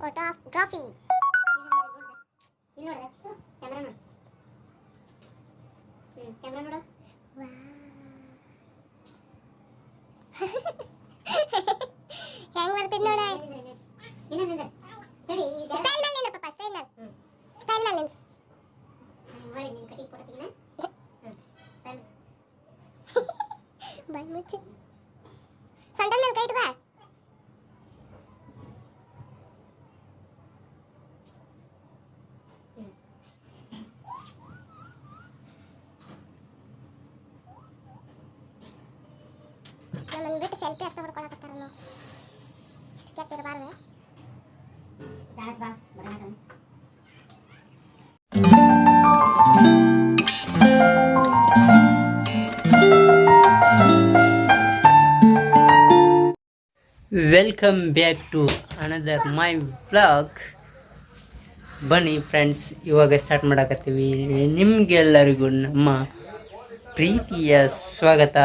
Photography camera ನೋಡು ಹೆಂಗ್ ಬರ್ತಿದ್ ನೋಡ ಇನ್ನೊಂದು ತಡಿ ಸ್ಟೈಲ್ ಮೇಲೆ ನಿಂದ್ರ ಪಾಪ ಸ್ಟೈಲ್ ಮೇಲೆ ಸ್ಟೈಲ್ ಮೇಲೆ ನಿಂದ್ರ ಹೊಳಿ ನಿನ್ ಕಟಿಂಗ್ ಫೋಟೋ ತೆಗಿನ ಬಾಯ್ ಮುಚ್ಚಿ ಸೊಂಟ ಮೇಲೆ ಕೈ ಇಟ್ಕೋ ನಮ್ಮನ್ನು ಬಿಟ್ಟು ಸೆಲ್ಫಿ ಅಷ್ಟು ಹೊಡ್ಕೊಳಕತ್ತಾರ ಇಷ್ಟು ಕೆಟ್ಟಿರಬಾರ್ದು ಬಾ ಬಡ welcome back to another my vlog ಬನ್ನಿ ಫ್ರೆಂಡ್ಸ್ ಇವಾಗ ಸ್ಟಾರ್ಟ್ ಮಾಡಕತ್ತೀವಿ. ನಿಮಗೆಲ್ಲರಿಗೂ ನಮ್ಮ ಪ್ರೀತಿಯ ಸ್ವಾಗತ.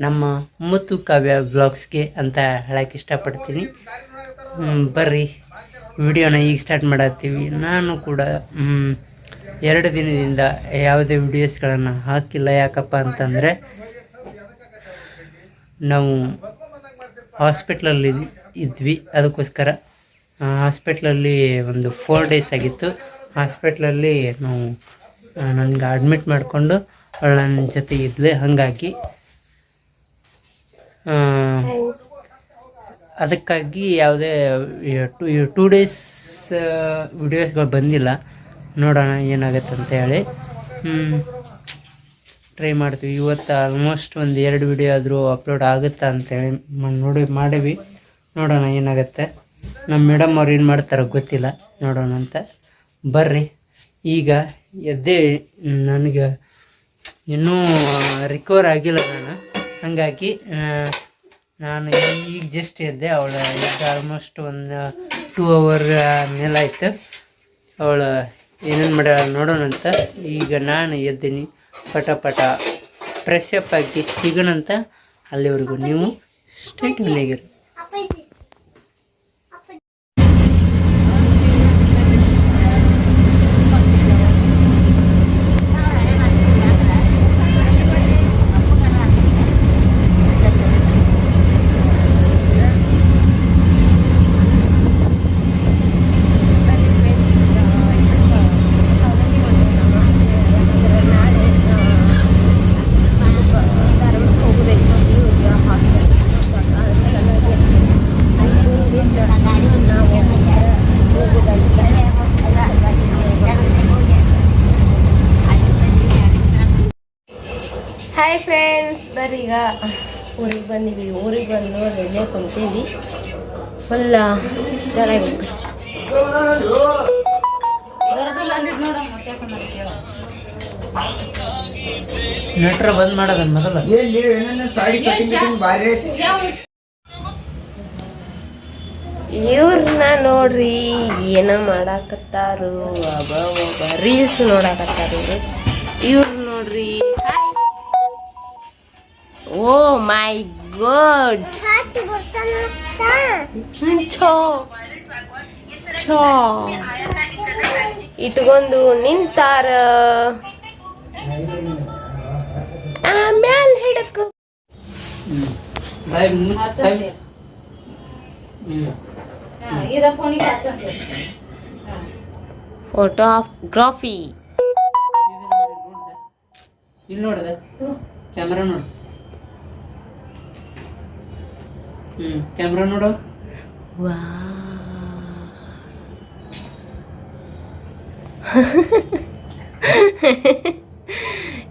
ನಮ್ಮ ಮುತ್ತು ಕಾವ್ಯ ಬ್ಲಾಗ್ಸ್ಗೆ ಅಂತ ಹೇಳಕ್ಕೆ ಇಷ್ಟಪಡ್ತೀನಿ. ಬರ್ರಿ. ವಿಡಿಯೋನ ಈಗ ಸ್ಟಾರ್ಟ್ ಮಾಡತ್ತೀವಿ. ನಾನು ಕೂಡ ಎರಡು ದಿನದಿಂದ ಯಾವುದೇ ವಿಡಿಯೋಸ್ಗಳನ್ನು ಹಾಕಿಲ್ಲ. ಯಾಕಪ್ಪ ಅಂತಂದರೆ, ನಾವು ಹಾಸ್ಪಿಟ್ಲಲ್ಲಿ ಇದ್ವಿ. ಅದಕ್ಕೋಸ್ಕರ ಹಾಸ್ಪಿಟ್ಲಲ್ಲಿ ಒಂದು ಫೋರ್ ಡೇಸ್ ಆಗಿತ್ತು. ಹಾಸ್ಪಿಟ್ಲಲ್ಲಿ ನಾವು ನನಗೆ ಅಡ್ಮಿಟ್ ಮಾಡಿಕೊಂಡು ಅವಳ ನನ್ನ ಜೊತೆ ಇದ್ಲೆ. ಹಾಗಾಗಿ ಅದಕ್ಕಾಗಿ ಯಾವುದೇ ಟು ಟೂ ಡೇಸ್ ವಿಡಿಯೋಸ್ಗಳು ಬಂದಿಲ್ಲ. ನೋಡೋಣ ಏನಾಗುತ್ತೆ ಅಂತ ಹೇಳಿ. ಟ್ರೈ ಮಾಡ್ತೀವಿ. ಇವತ್ತು ಆಲ್ಮೋಸ್ಟ್ ಒಂದು ಎರಡು ವಿಡಿಯೋ ಆದರೂ ಅಪ್ಲೋಡ್ ಆಗುತ್ತಾ ಅಂತೇಳಿ ನೋಡಿ, ಮಾಡೀವಿ. ನೋಡೋಣ ಏನಾಗುತ್ತೆ. ನಮ್ಮ ಮೇಡಮ್ ಅವ್ರು ಏನು ಮಾಡ್ತಾರೋ ಗೊತ್ತಿಲ್ಲ. ನೋಡೋಣ ಅಂತ. ಬರ್ರಿ. ಈಗ ಎದ್ದೆ, ನನಗೆ ಇನ್ನೂ ರಿಕವರ್ ಆಗಿಲ್ಲ ನಾನು. ಹಾಗಾಗಿ ನಾನು ಈಗ ಜಸ್ಟ್ ಎದ್ದೆ. ಅವಳು ಈಗ ಆಲ್ಮೋಸ್ಟ್ ಒಂದು ಟೂ ಅವರ್ ಮೇಲಾಯ್ತು ಅವಳು ಏನೇನು ಮಾಡ್ಯಾಳ ನೋಡೋಣ ಅಂತ. ಈಗ ನಾನು ಎದ್ದೀನಿ ಪಟ ಪಟ ಫ್ರೆಶ್ ಅಪ್ ಆಗಿ ಸಿಗೋಣಂತ ಅಲ್ಲಿವರೆಗೂ ನೀವು ಸ್ಟೇಟ್ ಮನೆಗಿರಿ ಹಾಯ್ ಫ್ರೆಂಡ್ಸ್ ಬರೀಗ ಊರಿಗೆ ಬಂದಿವಿ ಊರಿಗೆ ಬಂದು ಎಲ್ಲೇ ಕುಂತೀವಿ. ಫುಲ್ಲ ಚೆನ್ನಾಗಿ ನಟ್ರ ಬಂದ್ ಮಾಡೋದ ಮೊದಲ. ಇವ್ರನ್ನ ನೋಡ್ರಿ ಏನ ಮಾಡಾಕತ್ತಾರು. ಅಬ್ಬ ಒಬ್ಬ ರೀಲ್ಸ್ ನೋಡಾಕತ್ತಾರ ಇವ್ರು ನೋಡ್ರಿ ಓ ಮೈ ಗಾಡ್ ಛೋ ಛೋ ಇಟ್ಕೊಂಡು ನಿಂತಾರ. ಆಮ್ಯಾಲ್ ಹಿಡಕು. ಫೋಟೋಗ್ರಾಫಿ ಇಲ್ಲಿ ನೋಡ್ದೆ. ಕ್ಯಾಮ್ರಾ ನೋಡು. ಕ್ಯಾಮ್ರಾ ನೋಡು.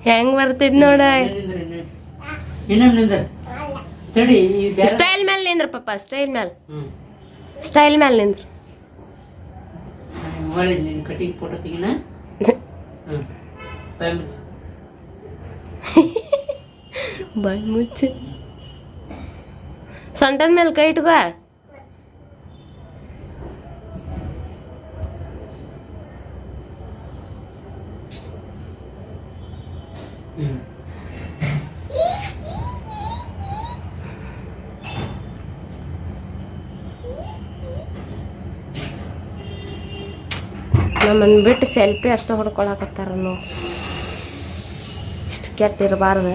ಹೆಂಗ್ ಬರ್ತಿದ್ ನೋಡ? ಸ್ಟೈಲ್ ಮೇಲೆ ನಿಂದ್ರ? ಪಪ್ಪ ಸ್ಟೈಲ್ ಮೇಲೆ. ಸ್ಟೈಲ್ ಮೇಲೆ ನಿಂದ್ರ ಕಟಿಂಗ್ ಫೋಟೋ ತೆಗಿನ. ಬಾಯ್ ಮುಚ್ಚಿ. ಸೊಂಟದ ಮೇಲೆ ಕೈ ಇಟ್ಕೋ. ನಮ್ಮನ್ನು ಬಿಟ್ಟು ಸೆಲ್ಫಿ ಅಷ್ಟು ಹೊಡ್ಕೊಳಕತ್ತಾರ ನಾವು ಇಷ್ಟು ಕೆಟ್ಟಿರಬಾರ್ದು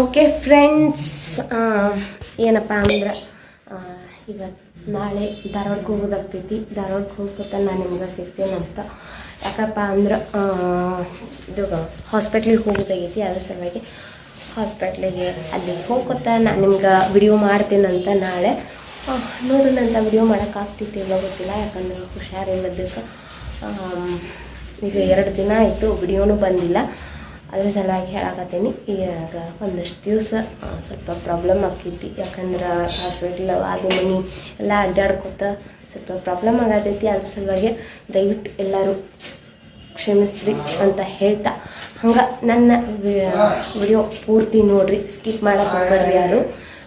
ಓಕೆ ಫ್ರೆಂಡ್ಸ್ ಏನಪ್ಪ ಅಂದ್ರೆ ಈಗ ನಾಳೆ ಧಾರವಾಡಕ್ಕೆ ಹೋಗೋದಾಗ್ತೈತಿ ಧಾರವಾಡಕ್ಕೆ ಹೋಗ್ಕೊತ ನಾನು ನಿಮ್ಗೆ ಸಿಗ್ತೇನೆ ಅಂತ. ಯಾಕಪ್ಪ ಅಂದ್ರೆ ಇದು ಹಾಸ್ಪಿಟ್ಲಿಗೆ ಹೋಗೋದಾಗೈತಿ, ಅದ್ರ ಸಲುವಾಗಿ ಹಾಸ್ಪಿಟ್ಲಿಗೆ ಅಲ್ಲಿ ಹೋಗ್ಕೊತ ನಾನು ನಿಮ್ಗೆ ವಿಡಿಯೋ ಮಾಡ್ತೀನಂತ ನಾಳೆ. ನೋಡೋಣಂತ ವಿಡಿಯೋ ಮಾಡೋಕ್ಕಾಗ್ತೈತಿ ಇಲ್ಲ ಗೊತ್ತಿಲ್ಲ, ಯಾಕಂದ್ರೆ ಹುಷಾರಿಲ್ಲದಕ್ಕೆ ಈಗ ಎರಡು ದಿನ ಆಯಿತು ವಿಡಿಯೋನೂ ಬಂದಿಲ್ಲ. ಅದ್ರ ಸಲುವಾಗಿ ಹೇಳಕತ್ತೀನಿ. ಈಗ ಒಂದಷ್ಟು ದಿವಸ ಸ್ವಲ್ಪ ಪ್ರಾಬ್ಲಮ್ ಆಕೈತಿ ಯಾಕಂದ್ರೆ ಹಾಸ್ಪಿಟ್ಲ್ ಅದು ಮನೆ ಎಲ್ಲ ಅಡ್ಡಾಡ್ಕೊತ ಸ್ವಲ್ಪ ಪ್ರಾಬ್ಲಮ್ ಆಗತೈತಿ. ಅದ್ರ ಸಲುವಾಗಿ ದಯವಿಟ್ಟು ಎಲ್ಲರೂ ಕ್ಷಮಿಸ್ರಿ ಅಂತ ಹೇಳ್ತಾ. ಹಂಗೆ ನನ್ನ ವಿಡಿಯೋ ಪೂರ್ತಿ ನೋಡ್ರಿ. ಸ್ಕಿಪ್ ಮಾಡಕ್ಕೆ ಹೋಗ್ಬೇಡ್ರಿ ಯಾರು.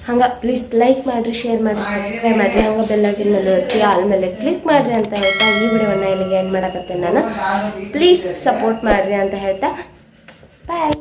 ಹಂಗೆ ಪ್ಲೀಸ್ ಲೈಕ್ ಮಾಡಿರಿ ಶೇರ್ ಮಾಡಿರಿ ಸಬ್ಸ್ಕ್ರೈಬ್ ಮಾಡಿರಿ. ಹಂಗೆ ಬೆಲ್ಲಾಗಿನ ಮೇಲೆ ಒತ್ತಿ ಆಲ್ ಮೇಲೆ ಕ್ಲಿಕ್ ಮಾಡಿರಿ ಅಂತ ಹೇಳ್ತಾ ಈ ವಿಡಿಯೋವನ್ನು ಇಲ್ಲಿಗೆ ಎಂಡ್ ಮಾಡಕತ್ತೇನೆ ನಾನು. ಪ್ಲೀಸ್ ಸಪೋರ್ಟ್ ಮಾಡಿರಿ ಅಂತ ಹೇಳ್ತಾ. ಬಾಯ್